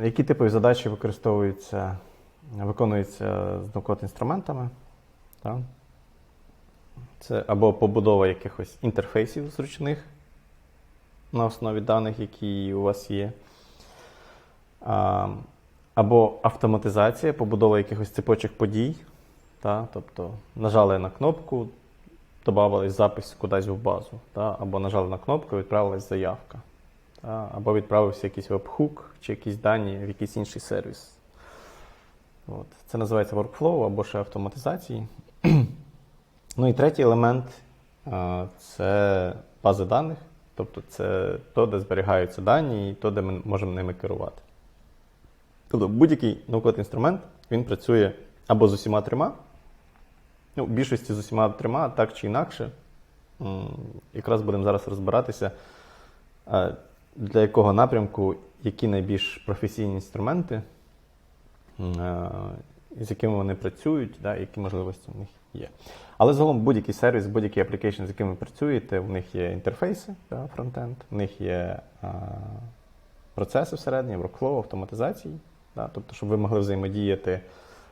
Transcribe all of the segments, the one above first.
Які типові задачі використовуються, виконуються з нокод-інструментами? Це або побудова якихось інтерфейсів зручних на основі даних, які у вас є. Або автоматизація, побудова якихось цепочок подій. Та? Тобто нажали на кнопку, додавали запис кудись в базу. Та? Або нажали на кнопку, відправилась заявка. Або відправився якийсь веб-хук чи якісь дані в якийсь інший сервіс. От. Це називається workflow або ще автоматизації. ну і третій елемент це бази даних. Тобто це то, де зберігаються дані, і то, де ми можемо ними керувати. Тобто будь-який науковий інструмент він працює або з усіма трьома. Ну, в більшості з усіма трьома, так чи інакше. Якраз будемо зараз розбиратися, для якого напрямку, які найбільш професійні інструменти, е, з якими вони працюють, да, які можливості в них є. Але загалом будь-який сервіс, будь-який application, з яким ви працюєте, в них є інтерфейси, да, фронтенд, в них є е, процеси всередині, workflow, автоматизації. Да, тобто, щоб ви могли взаємодіяти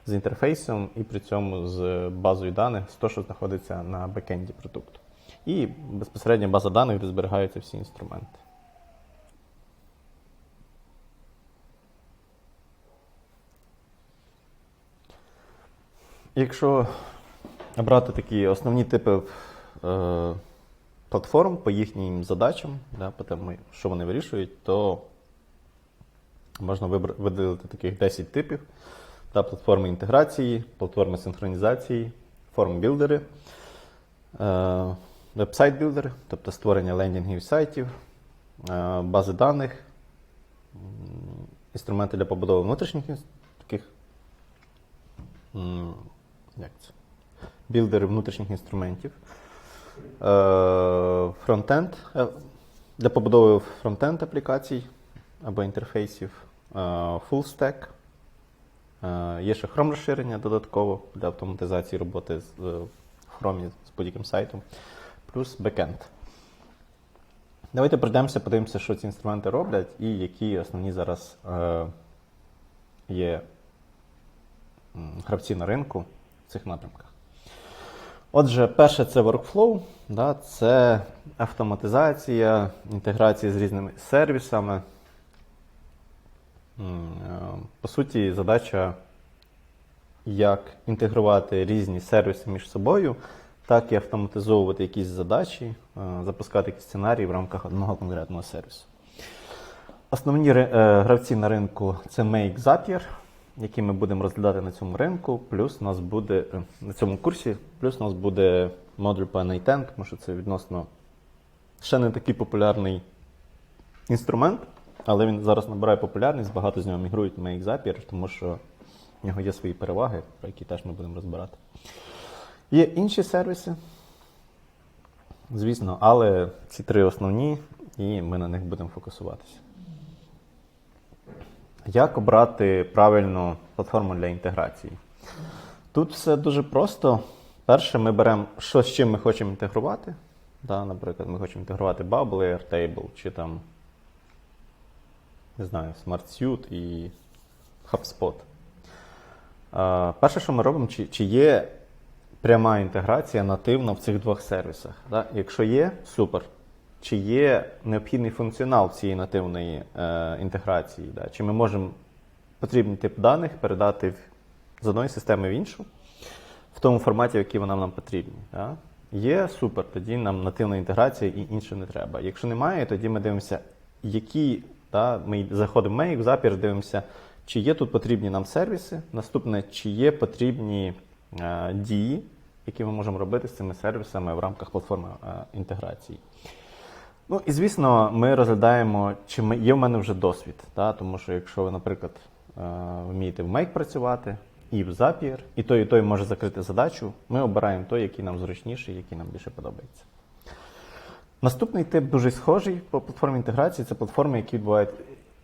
з інтерфейсом і при цьому з базою даних, з того, що знаходиться на бекенді продукту. І безпосередньо база даних, де зберігаються всі інструменти. Якщо брати такі основні типи е, платформ по їхнім задачам, да, по тому, що вони вирішують, то можна виділити таких 10 типів. Та платформи інтеграції, платформи синхронізації, форм-білдери, е, веб-сайт-білдери, тобто створення лендінгів сайтів, е, бази даних, інструменти для побудови внутрішніх таких як це? білдери внутрішніх інструментів, е, фронтенд е, для побудови фронтенд аплікацій або інтерфейсів, е, full stack. Е, Є ще Chrome розширення додатково для автоматизації роботи з, Chrome з будь-яким сайтом, плюс бекенд. Давайте пройдемося, подивимося, що ці інструменти роблять і які основні зараз є гравці на ринку цих напрямках. Отже, перше це workflow, да, це автоматизація, інтеграція з різними сервісами. Е, По суті, задача як інтегрувати різні сервіси між собою, так і автоматизовувати якісь задачі, е, запускати якісь сценарії в рамках одного конкретного сервісу. Основні е, гравці на ринку це Make Zapier, які ми будемо розглядати на цьому ринку. Плюс нас буде е, на цьому курсі, плюс нас буде модуль по N10, тому що це відносно ще не такий популярний інструмент, але він зараз набирає популярність, багато з нього мігрують на Zapier, тому що в нього є свої переваги, про які теж ми будемо розбирати. Є інші сервіси, звісно, але ці три основні, і ми на них будемо фокусуватися. Як обрати правильну платформу для інтеграції? Тут все дуже просто. Перше, ми беремо, що з чим ми хочемо інтегрувати. Да, наприклад, ми хочемо інтегрувати Bubble, Airtable, чи там, не знаю, SmartSuite і HubSpot. Перше, що ми робимо, чи, чи є пряма інтеграція нативно в цих двох сервісах. Да? Якщо є, супер. Чи є необхідний функціонал цієї нативної е, інтеграції? Да? Чи ми можемо потрібний тип даних передати з одної системи в іншу в тому форматі, в який вона нам потрібні? Да? Є супер, тоді нам нативна інтеграція і інше не треба. Якщо немає, тоді ми дивимося, які да, ми заходимо в Make, в Zapier, дивимося, чи є тут потрібні нам сервіси. Наступне, чи є потрібні е, дії, які ми можемо робити з цими сервісами в рамках платформи е, інтеграції. Ну і звісно, ми розглядаємо, чи є в мене вже досвід. Та? Тому що якщо ви, наприклад, е, вмієте в Make працювати і в Zapier, і той, і той може закрити задачу, ми обираємо той, який нам зручніший, який нам більше подобається. Наступний тип дуже схожий по платформі інтеграції це платформи, які відбувають,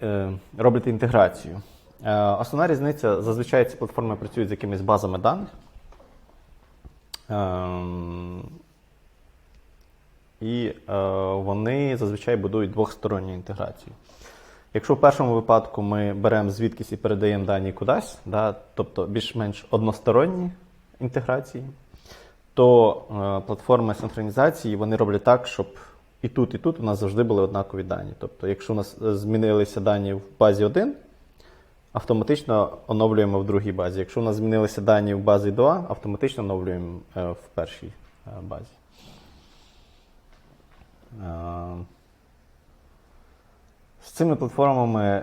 е, роблять інтеграцію. Е, основна різниця зазвичай ці платформи працюють з якимись базами даних. І е, вони зазвичай будують двохсторонню інтеграцію. Якщо в першому випадку ми беремо звідкись і передаємо дані кудись, да, тобто більш-менш односторонні інтеграції, то е, платформи синхронізації вони роблять так, щоб і тут, і тут у нас завжди були однакові дані. Тобто, якщо у нас е, змінилися дані в базі 1, автоматично оновлюємо в другій базі. Якщо у нас змінилися дані в базі 2, автоматично оновлюємо в першій базі. Е, З цими платформами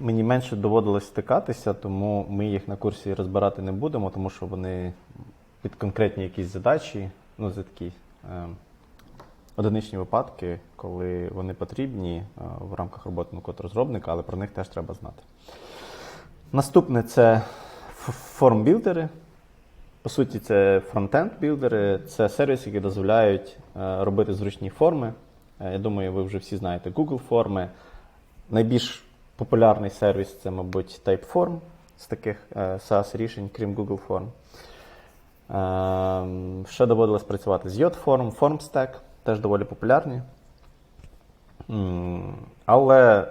мені менше доводилось стикатися, тому ми їх на курсі розбирати не будемо, тому що вони під конкретні якісь задачі, ну, це такі е, одиничні випадки, коли вони потрібні е, в рамках роботи код розробника, але про них теж треба знати. Наступне це форм-білдери. По суті, це фронтенд-білдери, це сервіси, які дозволяють е, робити зручні форми. Е, Я думаю, ви вже всі знаєте Google форми. Найбільш популярний сервіс це, мабуть, Typeform з таких е, SaaS рішень, крім Google Form. Ем, Ще доводилось працювати з YotForm, FormStack, теж доволі популярні. Але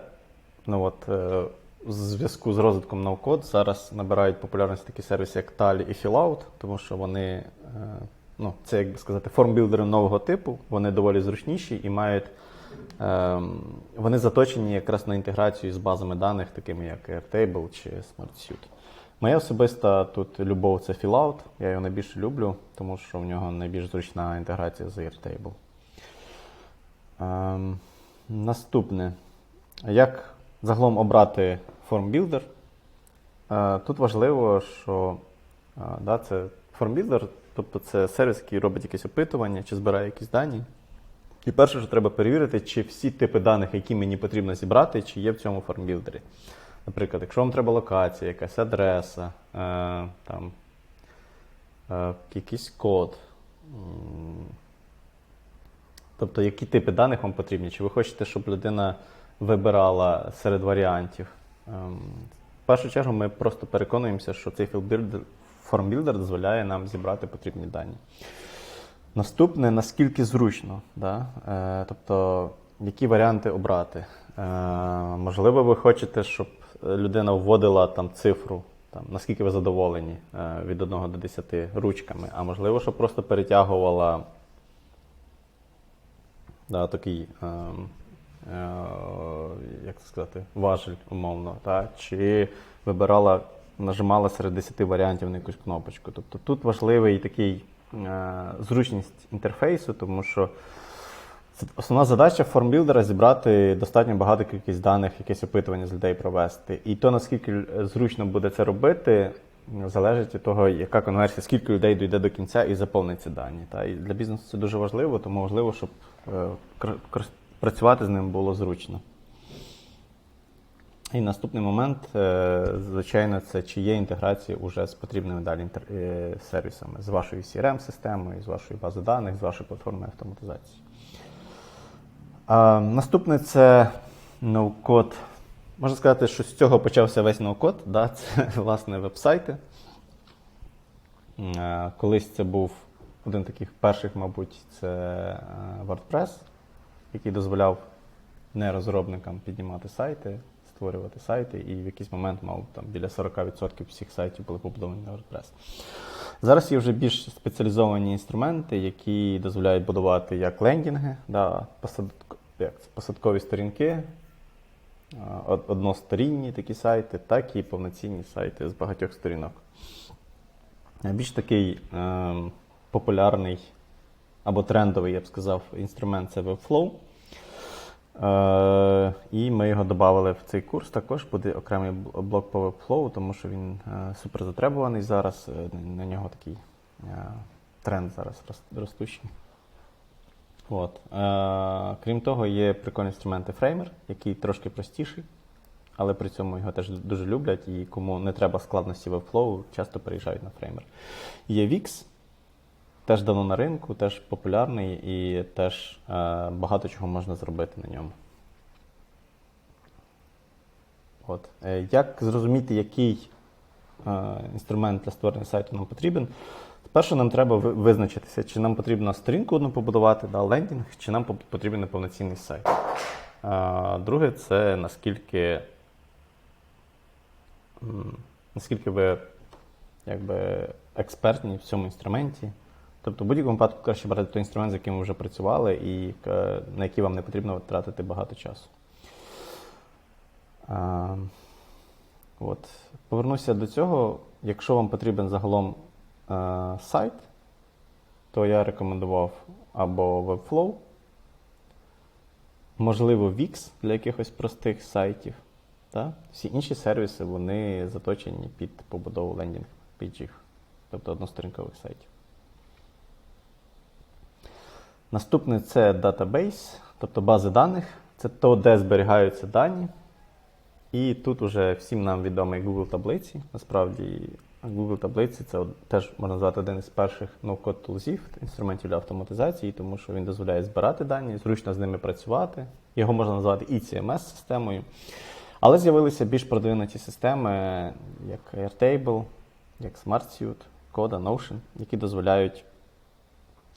ну от, е, в зв'язку з розвитком ноу-код зараз набирають популярність такі сервіси, як Tally і Fillout, тому що вони, ну, це як би сказати, формбілдери нового типу, вони доволі зручніші і мають. ем, Вони заточені якраз на інтеграцію з базами даних, такими як Airtable чи SmartSuite. Моя особиста тут любов це Fillout, я його найбільше люблю, тому що в нього найбільш зручна інтеграція з Airtable. Ем, наступне. Як загалом обрати FormBuilder? Е, тут важливо, що е, да, це FormBuilder, тобто це сервіс, який робить якесь опитування чи збирає якісь дані. І перше, що треба перевірити, чи всі типи даних, які мені потрібно зібрати, чи є в цьому формбілдері. Наприклад, якщо вам треба локація, якась адреса, е, там, е, якийсь код. Тобто, які типи даних вам потрібні? Чи ви хочете, щоб людина вибирала серед варіантів? Ем, В першу чергу ми просто переконуємося, що цей формбілдер дозволяє нам зібрати потрібні дані. Наступне, наскільки зручно, да? е, тобто, які варіанти обрати. Е, можливо, ви хочете, щоб людина вводила там цифру, там, наскільки ви задоволені е, від 1 до 10 ручками, а можливо, щоб просто перетягувала да, такий, е, е, як це сказати, важель, умовно, та? чи вибирала, нажимала серед 10 варіантів на якусь кнопочку. Тобто тут важливий такий е, зручність інтерфейсу, тому що основна задача формбілдера зібрати достатньо багато кількість даних, якесь опитування з людей провести. І то, наскільки зручно буде це робити, залежить від того, яка конверсія, скільки людей дійде до кінця і заповнить ці дані. Та? І для бізнесу це дуже важливо, тому важливо, щоб е, працювати з ним було зручно. І наступний момент, е, звичайно, це чи є інтеграція уже з потрібними далі е, сервісами, з вашою CRM-системою, з вашої бази даних, з вашої платформи автоматизації. Наступне це ноу-код. Можна сказати, що з цього почався весь ноу-код. Да? Це власне веб-сайти. Е, Колись це був один з таких перших, мабуть, це WordPress, який дозволяв не розробникам піднімати сайти, створювати сайти, і в якийсь момент мав там біля 40% всіх сайтів були побудовані на WordPress. Зараз є вже більш спеціалізовані інструменти, які дозволяють будувати як лендінги, да, посадкові сторінки, односторінні такі сайти, так і повноцінні сайти з багатьох сторінок. Е, Більш такий ем, популярний або трендовий, я б сказав, інструмент це Webflow. Е, і ми його додали в цей курс. Також буде окремий блок по Webflow, тому що він е, супер затребуваний зараз. е, На нього такий тренд зараз ростущий. От. Крім того, є прикольні інструменти Framer, який трошки простіший, але при цьому його теж дуже люблять, і кому не треба складності Webflow, часто переїжджають на Framer. Є Wix, теж давно на ринку, теж популярний і теж е, багато чого можна зробити на ньому. От. Е, як зрозуміти, який е, інструмент для створення сайту нам потрібен? Спершу нам треба визначитися, чи нам потрібно сторінку одну побудувати, да, лендінг, чи нам потрібен повноцінний сайт. Друге це наскільки, наскільки ви якби, експертні в цьому інструменті. Тобто, в будь-якому випадку краще брати той інструмент, з яким ви вже працювали, і е, на який вам не потрібно втратити багато часу. А, от. Повернуся до цього. Якщо вам потрібен загалом е, сайт, то я рекомендував або Webflow, можливо, Wix для якихось простих сайтів. Та? Всі інші сервіси вони заточені під побудову лендінг пейджів, тобто односторінкових сайтів. Наступне це датабейс, тобто бази даних. Це то, де зберігаються дані. І тут уже всім нам відомий Google таблиці. Насправді, Google таблиці це теж можна назвати один із перших no-code тулзів, інструментів для автоматизації, тому що він дозволяє збирати дані, зручно з ними працювати. Його можна назвати і CMS-системою. Але з'явилися більш продвинуті системи, як Airtable, як SmartSuite, Coda, Notion, які дозволяють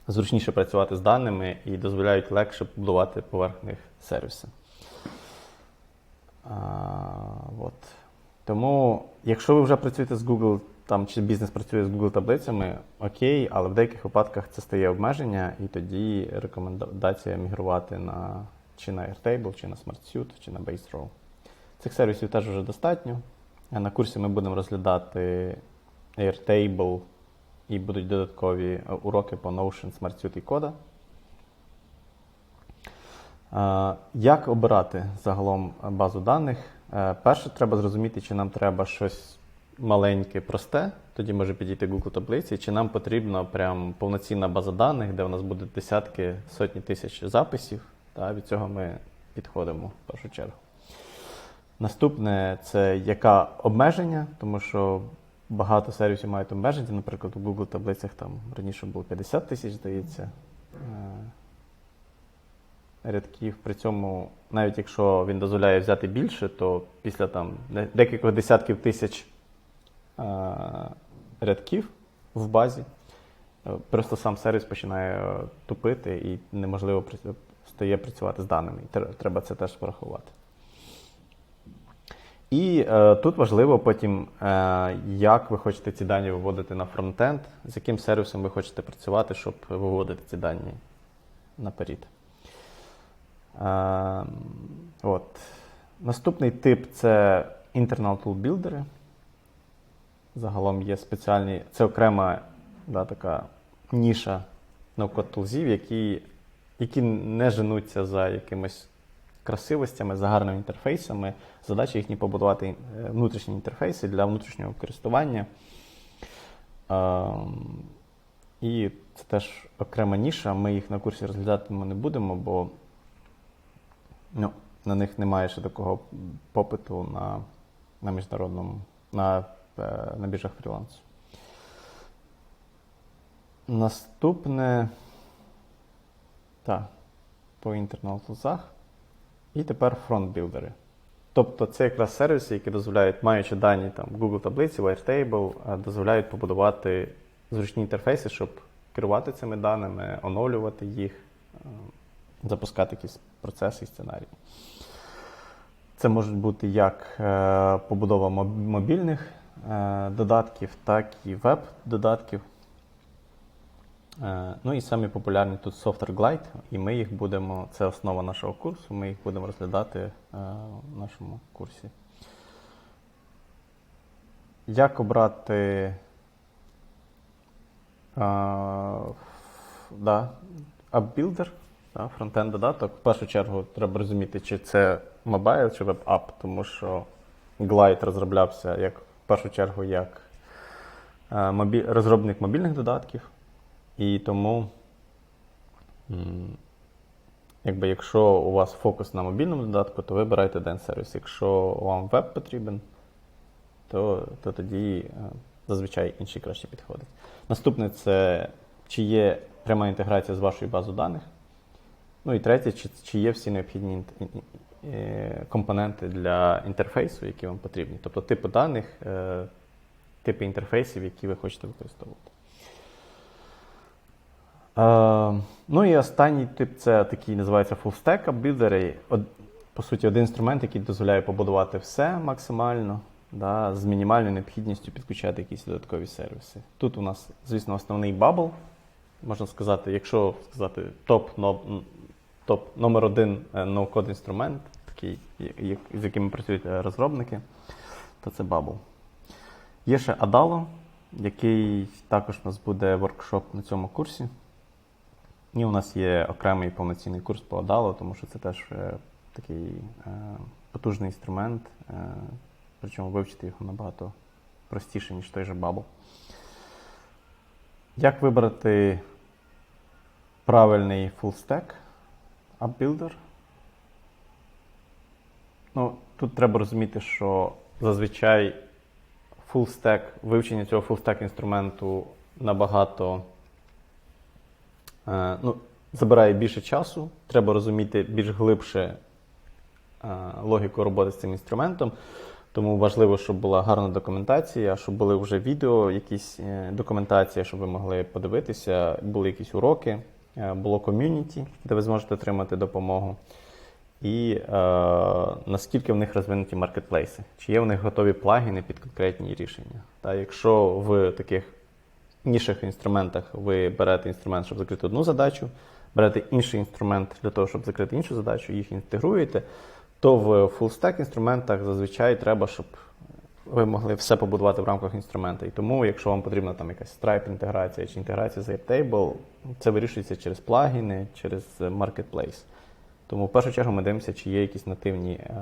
зручніше працювати з даними і дозволяють легше будувати поверх них сервіси. А, от. Тому, якщо ви вже працюєте з Google, там, чи бізнес працює з Google таблицями, окей, але в деяких випадках це стає обмеження, і тоді рекомендація мігрувати на, чи на Airtable, чи на SmartSuite, чи на BaseRow. Цих сервісів теж вже достатньо. На курсі ми будемо розглядати Airtable і будуть додаткові е, уроки по Notion, SmartSuite і Coda. Е, Як обирати загалом базу даних? Е, Перше, треба зрозуміти, чи нам треба щось маленьке, просте, тоді може підійти Google таблиці, чи нам потрібна прям повноцінна база даних, де у нас буде десятки, сотні тисяч записів. Та, від цього ми підходимо в першу чергу. Наступне це яка обмеження, тому що багато сервісів мають обмеження. Наприклад, у Google таблицях там раніше було 50 тисяч, здається, е, рядків. При цьому, навіть якщо він дозволяє взяти більше, то після там декількох десятків тисяч е, рядків в базі, е, просто сам сервіс починає тупити і неможливо стає працювати з даними. Треба це теж врахувати. І е, тут важливо потім, е, як ви хочете ці дані виводити на фронтенд, з яким сервісом ви хочете працювати, щоб виводити ці дані наперед. Е, от. Наступний тип це internal tool builder. Загалом є спеціальні, це окрема да, така ніша no-code тулзів, які, які не женуться за якимось красивостями, за гарними інтерфейсами. Задача їхні побудувати е, внутрішні інтерфейси для внутрішнього користування. Ем, І це теж окрема ніша. Ми їх на курсі розглядатимемо не будемо, бо ну, на них немає ще такого попиту на, на міжнародному, на, е, на біржах фрілансу. Наступне. Так, по інтернал-тулзах. І тепер фронт-білдери. Тобто це якраз сервіси, які дозволяють, маючи дані там Google таблиці, е, дозволяють побудувати зручні інтерфейси, щоб керувати цими даними, оновлювати їх, запускати якісь процеси і сценарії. Це можуть бути як е, побудова мобільних е, додатків, так і веб-додатків. Е, Ну і самі популярні тут Software Glide, і ми їх будемо, це основа нашого курсу, ми їх будемо розглядати е, в нашому курсі. Як обрати е, AppBuilder, да, фронтенд додаток? В першу чергу треба розуміти, чи це мобайл чи веб-ап, тому що Glide розроблявся як, в першу чергу як е, мобі... розробник мобільних додатків. І тому, якби, якщо у вас фокус на мобільному додатку, то вибирайте один сервіс. Якщо вам веб потрібен, то, то тоді е, зазвичай інші краще підходять. Наступне це чи є пряма інтеграція з вашою базою даних. Ну і третє, чи, чи є всі необхідні е, компоненти для інтерфейсу, які вам потрібні. Тобто типи даних, е, типи інтерфейсів, які ви хочете використовувати. Е, ну і останній тип це такий називається full stack білдери. по суті, один інструмент, який дозволяє побудувати все максимально, да, з мінімальною необхідністю підключати якісь додаткові сервіси. Тут у нас, звісно, основний бабл. Можна сказати, якщо сказати топ, но- топ номер один е, ноу-код інструмент, з якими працюють е, розробники, то це Bubble. Є ще Adalo, який також у нас буде воркшоп на цьому курсі. І у нас є окремий повноцінний курс по Adalo, тому що це теж е, такий е, потужний інструмент, е, причому вивчити його набагато простіше, ніж той же Bubble. Як вибрати правильний full-stack app-builder? Ну, тут треба розуміти, що зазвичай full-stack, вивчення цього full-stack інструменту набагато ну, забирає більше часу. Треба розуміти більш глибше е, логіку роботи з цим інструментом. Тому важливо, щоб була гарна документація, щоб були вже відео, якісь е, документація, щоб ви могли подивитися, були якісь уроки, е, було ком'юніті, де ви зможете отримати допомогу. І е, наскільки в них розвинуті маркетплейси, чи є в них готові плагіни під конкретні рішення. Та якщо в таких ніших інструментах ви берете інструмент, щоб закрити одну задачу, берете інший інструмент для того, щоб закрити іншу задачу, їх інтегруєте, то в full-stack інструментах зазвичай треба, щоб ви могли все побудувати в рамках інструмента. І тому, якщо вам потрібна там якась Stripe інтеграція чи інтеграція з Airtable, це вирішується через плагіни, через Marketplace. Тому в першу чергу ми дивимося, чи є якісь нативні е,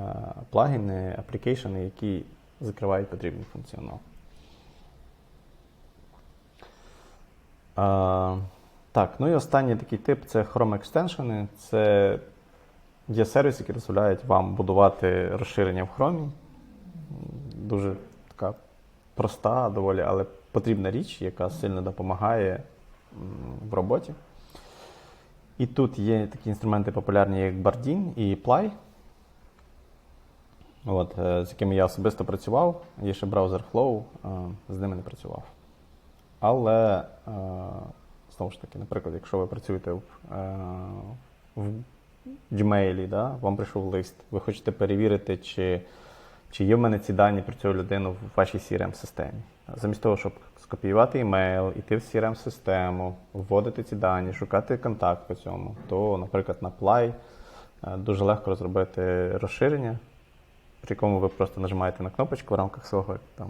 плагіни, аплікейшени, які закривають потрібний функціонал. Е, так, ну і останній такий тип це Chrome екстеншени. Це є сервіси, які дозволяють вам будувати розширення в Chrome. Дуже така проста, доволі, але потрібна річ, яка сильно допомагає в роботі. І тут є такі інструменти популярні, як Bardin і Ply, от, е, з якими я особисто працював. Є ще браузер Flow, е, з ними не працював. Але, е, знову ж таки, наприклад, якщо ви працюєте в, е, в Gmail, да, вам прийшов лист, ви хочете перевірити, чи, чи є в мене ці дані про цю людину в вашій CRM-системі. Замість того, щоб скопіювати емейл, іти в CRM-систему, вводити ці дані, шукати контакт по цьому, то, наприклад, на Ply е, дуже легко розробити розширення, при якому ви просто нажимаєте на кнопочку в рамках свого там,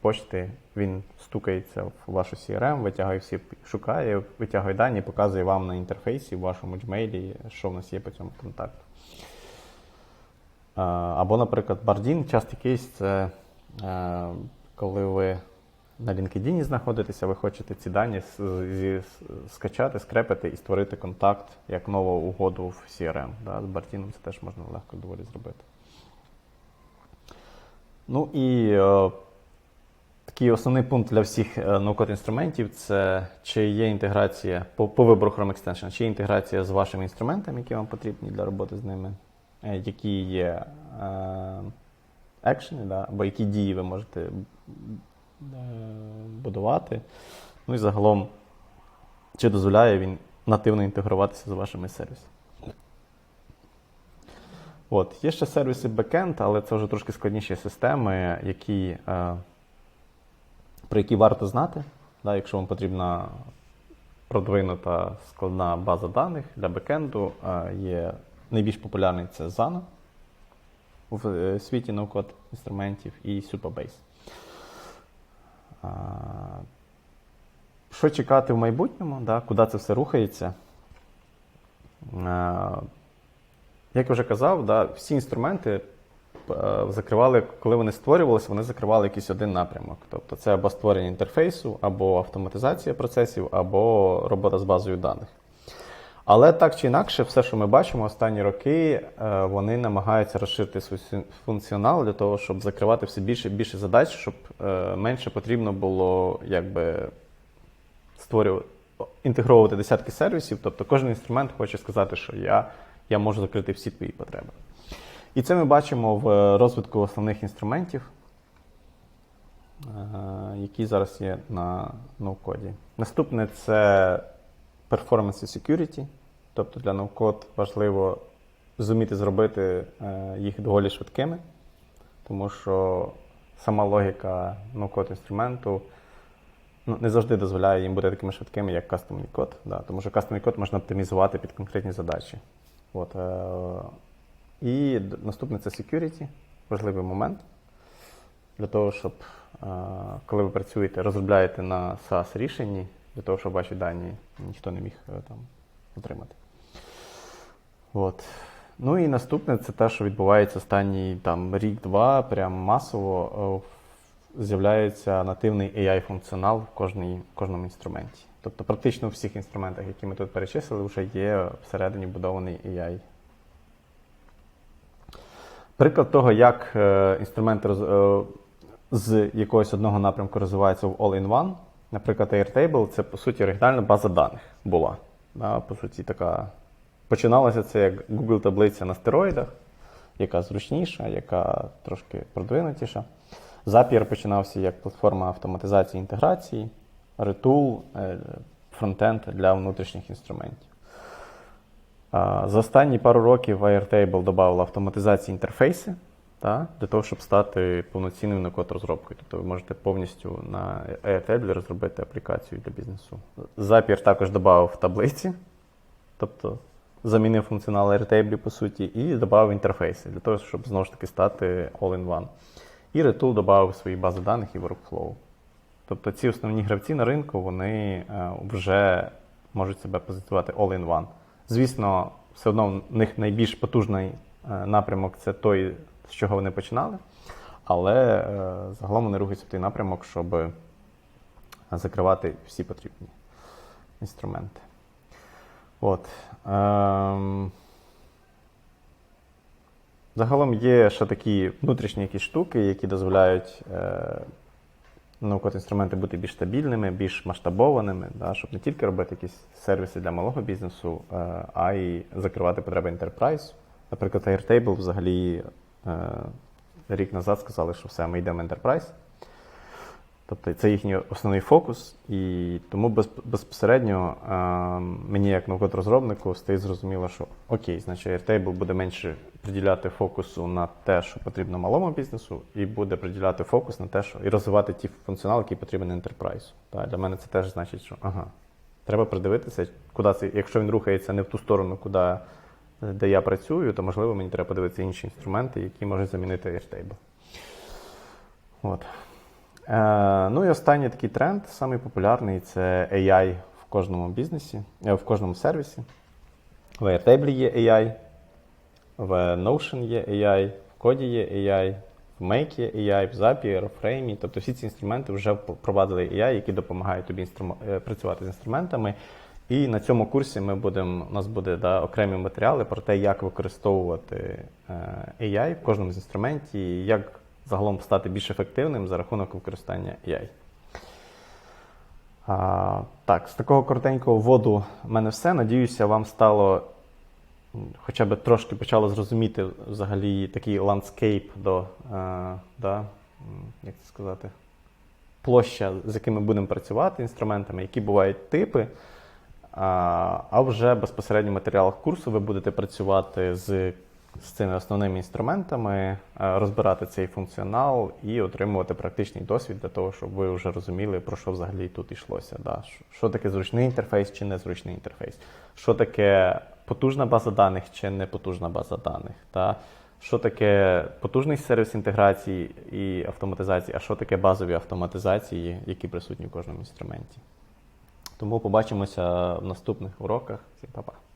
почти, він стукається в вашу CRM, витягує всі, шукає, витягує дані показує вам на інтерфейсі в вашому Gmail, що в нас є по цьому контакту. Е, Або, наприклад, Bardin, частий кейс це е, коли ви на LinkedIn знаходитеся, ви хочете ці дані скачати, скрепити і створити контакт як нову угоду в CRM. Да? З Бартіном це теж можна легко доволі зробити. Ну і е, такий основний пункт для всіх е, ноу-код інструментів це чи є інтеграція по, по вибору Chrome Extension, чи є інтеграція з вашими інструментами, які вам потрібні для роботи з ними, е, які є екшени, да, або які дії ви можете е, будувати. Ну і загалом, чи дозволяє він нативно інтегруватися з вашими сервісами. От, є ще сервіси backend, але це вже трошки складніші системи, які, про які варто знати, да, якщо вам потрібна продвинута складна база даних для бекенду, е, є найбільш популярний це ZANA в е, світі ноу-код інструментів і Supabase. А, Що чекати в майбутньому, да, куди це все рухається? Е, Як я вже казав, да, всі інструменти е, закривали, коли вони створювалися, вони закривали якийсь один напрямок. Тобто це або створення інтерфейсу, або автоматизація процесів, або робота з базою даних. Але так чи інакше, все, що ми бачимо останні роки, е, вони намагаються розширити свій функціонал для того, щоб закривати все більше і більше задач, щоб е, менше потрібно було якби створювати, інтегровувати десятки сервісів. Тобто кожен інструмент хоче сказати, що я, я можу закрити всі твої потреби. І це ми бачимо в розвитку основних інструментів, е, які зараз є на ноу-коді. Наступне це Performance і Security. Тобто для ноу-код важливо зуміти зробити е, їх доволі швидкими, тому що сама логіка ну-код інструменту ну, не завжди дозволяє їм бути такими швидкими, як кастомний код. Да, тому що кастомний код можна оптимізувати під конкретні задачі. От, е, і наступне це security, важливий момент для того, щоб е, коли ви працюєте, розробляєте на SaaS рішенні, для того, щоб ваші дані ніхто не міг е, там отримати. От. Ну і наступне це те, що відбувається останній там, рік-два, прям масово е, з'являється нативний AI-функціонал в кожній, кожному інструменті. Тобто практично у всіх інструментах, які ми тут перечислили, вже є всередині будований AI. Приклад того, як е, інструменти е, з якогось одного напрямку розвиваються в All-in-One. Наприклад, Airtable це по суті оригінальна база даних була. По суті, така. Починалося це як Google таблиця на стероїдах, яка зручніша, яка трошки продвинутіша. Zapier починався як платформа автоматизації інтеграції, Retool, е, фронтенд для внутрішніх інструментів. За останні пару років Airtable додав автоматизації інтерфейси та, для того, щоб стати повноцінною на код розробкою. Тобто ви можете повністю на Airtable розробити аплікацію для бізнесу. Zapier також додав таблиці, тобто замінив функціонал Airtable по суті, і додав інтерфейси для того, щоб знову ж таки стати all-in-one. І Retool додав свої бази даних і workflow. Тобто ці основні гравці на ринку вони е, вже можуть себе позиціювати all-in-one. Звісно, все одно в них найбільш потужний е, напрямок це той, з чого вони починали. Але е, загалом вони рухаються в той напрямок, щоб закривати всі потрібні інструменти. От. Ем... Загалом є ще такі внутрішні якісь штуки, які дозволяють е, наукові інструменти бути більш стабільними, більш масштабованими, да, щоб не тільки робити якісь сервіси для малого бізнесу, е, а й закривати потреби enterprise. Наприклад, Airtable взагалі е, рік назад сказали, що все, ми йдемо в enterprise. Тобто це їхній основний фокус, і тому без, безпосередньо е, мені, як науково-розробнику, стає зрозуміло, що окей, значить Airtable буде менше приділяти фокусу на те, що потрібно малому бізнесу, і буде приділяти фокус на те, що і розвивати ті функціонали, які потрібен enterprise. Та, для мене це теж значить, що ага, треба придивитися, куди це, якщо він рухається не в ту сторону, куди, де я працюю, то можливо мені треба подивитися інші інструменти, які можуть замінити Airtable. От. Е, ну і останній такий тренд, самий популярний це AI в кожному бізнесі, е, в кожному сервісі. В Airtable є AI, в Notion є AI, в коді є AI, в Make є AI, в Zapier, в Frame. Тобто всі ці інструменти вже впровадили AI, які допомагають тобі е, працювати з інструментами. І на цьому курсі ми будемо, у нас буде да, окремі матеріали про те, як використовувати AI в кожному з інструментів, як загалом стати більш ефективним за рахунок використання AI. А, так, з такого коротенького вводу в мене все. Надіюся, вам стало хоча б трошки почало зрозуміти взагалі такий ландскейп до, е, да, як це сказати, площа, з якими будемо працювати інструментами, які бувають типи. А, а вже безпосередньо в матеріалах курсу ви будете працювати з, з цими основними інструментами, е, розбирати цей функціонал і отримувати практичний досвід для того, щоб ви вже розуміли, про що взагалі тут йшлося. Да? Що, таке зручний інтерфейс чи незручний інтерфейс, що таке потужна база даних чи не потужна база даних. Да? Що таке потужний сервіс інтеграції і автоматизації, а що таке базові автоматизації, які присутні в кожному інструменті. Тому побачимося в наступних уроках. Всім па-па.